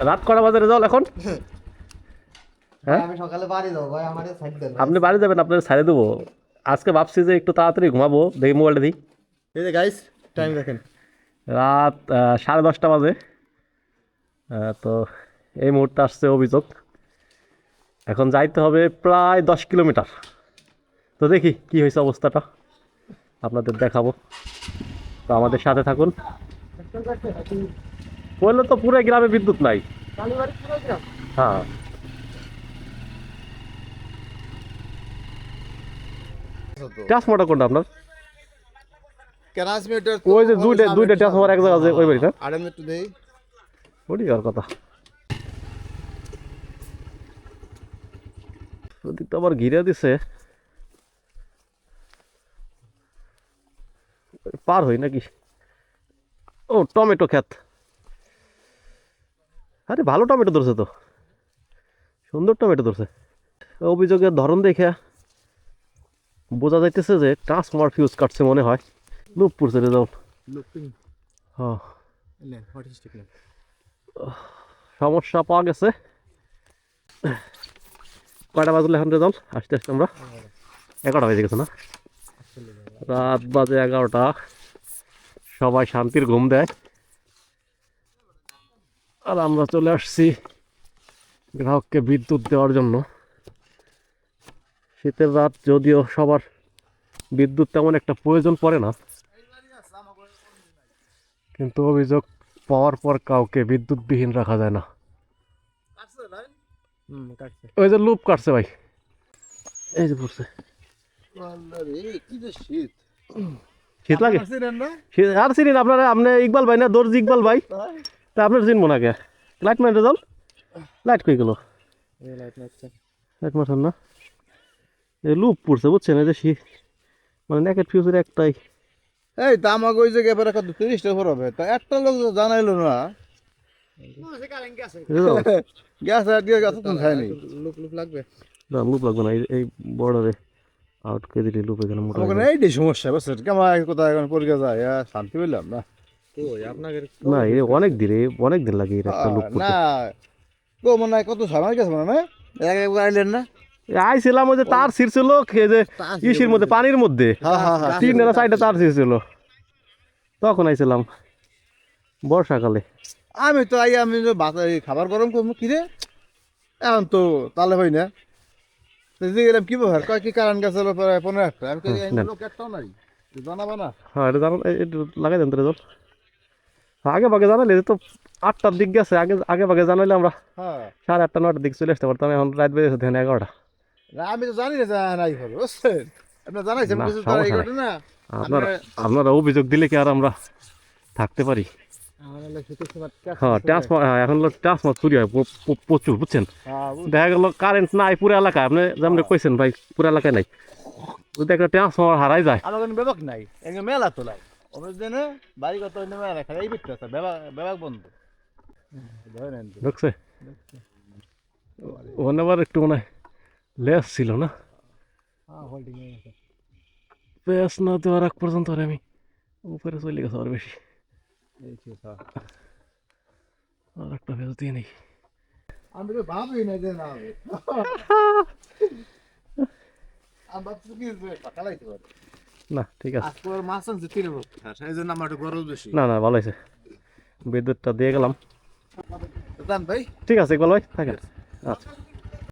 রাত কটা বাজারে রেজাল্ট এখন? হ্যাঁ? আমি সকালে বাড়ি যাব ভাই আমার সাইড দেন আপনি বাড়ি যাবেন আপনার ছাড়ে দেবো। আজকে ভাবছি যে একটু তাড়াতাড়ি ঘুমাবো দেখি মোবাইলটা দিই। এই যে গাইস টাইম দেখেন। রাত সাড়ে দশটা বাজে। তো এই মুহূর্তে আসছে অভিযোগ। এখন যাইতে হবে প্রায় দশ কিলোমিটার। তো দেখি কি হয়েছে অবস্থাটা। আপনাদের দেখাবো। তো আমাদের সাথে থাকুন। বললে তো পুরো গ্রামে বিদ্যুৎ নাই। হ্যাঁ। ট্রান্সফারটা কোনটা আপনার? ট্রান্সমিটার ওই যে দুইটা দুইটা ট্রান্সফার এক জায়গা আছে ওই বাড়িটা। আর আমি একটু দেই। আর কথা। ওদিক তো আবার ঘিরে দিছে। পার হই নাকি? ও টমেটো ক্ষেত। আরে ভালো টমেটো ধরছে তো। সুন্দর টমেটো ধরছে। অভিযোগের ধরন দেখে বোঝা যাইতেছে যে ট্রান্সফর্মার ফিউজ কাটছে মনে হয়। লুপ পড়ছে ইজ টেকনিক সমস্যা পাওয়া গেছে। কয়টা বাজলে এখন রেজাল্ট আসতে আসতে আমরা এগারোটা বেজে গেছে না? রাত বাজে এগারোটা। সবাই শান্তির ঘুম দেয়। আর আমরা চলে আসছি গ্রাহককে বিদ্যুৎ দেওয়ার জন্য। শীতের রাত যদিও সবার বিদ্যুৎ তেমন একটা প্রয়োজন পড়ে না। কিন্তু অভিযোগ পাওয়ার পর কাউকে বিদ্যুৎবিহীন রাখা যায় না। ওই যে লুপ কাটছে ভাই। এই যে পড়ছে। শীত। শীত লাগে? আসেন না? শীত আর চিনি আপনারা আপনি ইকবাল ভাই না দর্জি ইকবাল ভাই? তা আপনার চিনবো না কে লাইট মারতে যাও। লাইট কই গেল? এই লাইট মারছে। লাইট মারছেন না? এই লুপ পড়ছে বুঝছেন? এই যে মানে নেকেট ফিউজের একটাই। এই তা আমাকে ওই জায়গায় এবার কত তিরিশ টাকা হবে তা একটা লোক জানাইলো না। গ্যাস আর দিয়ে গেছে তো খায়নি। লুক লুক লাগবে। লুপ লাগবে না। এই- এই বর্ডারে আউট করে দিলে লুপ এখানে মোটা আমাকে হয়ে যাবে। এইটাই সমস্যা বুঝছেন? কেমন কোথায় এখন পরীক্ষা যায় আহ, শান্তি পেলাম না। না এ অনেক দিন অনেক দিন লাগে এর একটা না। গো মনে হয় কত সময় গেছে মনে হয় এক একবার আইলেন না? আইছিলাম ওই যে তার ছিঁড়ছিল যে ইসির মধ্যে পানির মধ্যে। হ্যাঁ হ্যাঁ হ্যাঁ তিন না তার ছিঁড়ছিল তখন আইছিলাম বর্ষাকালে। আমি তো আই আমি খাবার গরম করব কি রে? এখন তো তাহলে হয় না। গেলাম কি কয় কি কারণ গেছে হলো পনেরো একটা? আমি কই, লোক একটাও নাই। জানাবা না? হ্যাঁ এটা জানো এ- একটু লাগাই দেন আগে ভাগে জানালে তো আটটার দিক গেছে আগে আগে ভাগে জানাইলে আমরা হ্যাঁ। সাড়ে আটটা নটার দিক চলে আসতে পারতাম এখন রাত বেজেছে ধ্যান এগারোটা। আমি তো জানি না যে নাই হবে বুঝছেন? আপনার আপনারা অভিযোগ দিলে কি আর আমরা থাকতে পারি? হ্যাঁ ট্রান্সফার হ্যাঁ এখন ট্রান্সফার চুরি হয় প্রচুর বুঝছেন? হ্যাঁ, বুঝ- দেখা গেল কারেন্ট নাই পুরো এলাকায় আপনি যেমন কইছেন ভাই পুরো এলাকায় নাই। যদি একটা ট্রান্সফার হারাই যায় নাই মেলা তো জন্য বাড়ি কত মেলা খালি এই বিটটা আছে বেবাক বন্ধ। ঢুকছে ওখানে আবার একটু মনে হয় লেস ছিল না? হ্যাঁ পেস না দেওয়ার আগ পর্যন্ত আমি উপরে চলে গেছে আর বেশি। আর একটা পেস দিয়ে নেই। আমি তো ভাবি না যে না। আমি ভাবছি কি টাকা পারে। না ঠিক আছে। আজকে আর মাছ আনছে তিন লোক সেই জন্য আমার একটু গরজ বেশি। না না ভালো হয়েছে। বিদ্যুৎটা দিয়ে গেলাম। ভাই। ঠিক আছে ইকবাল ভাই থাকে আচ্ছা।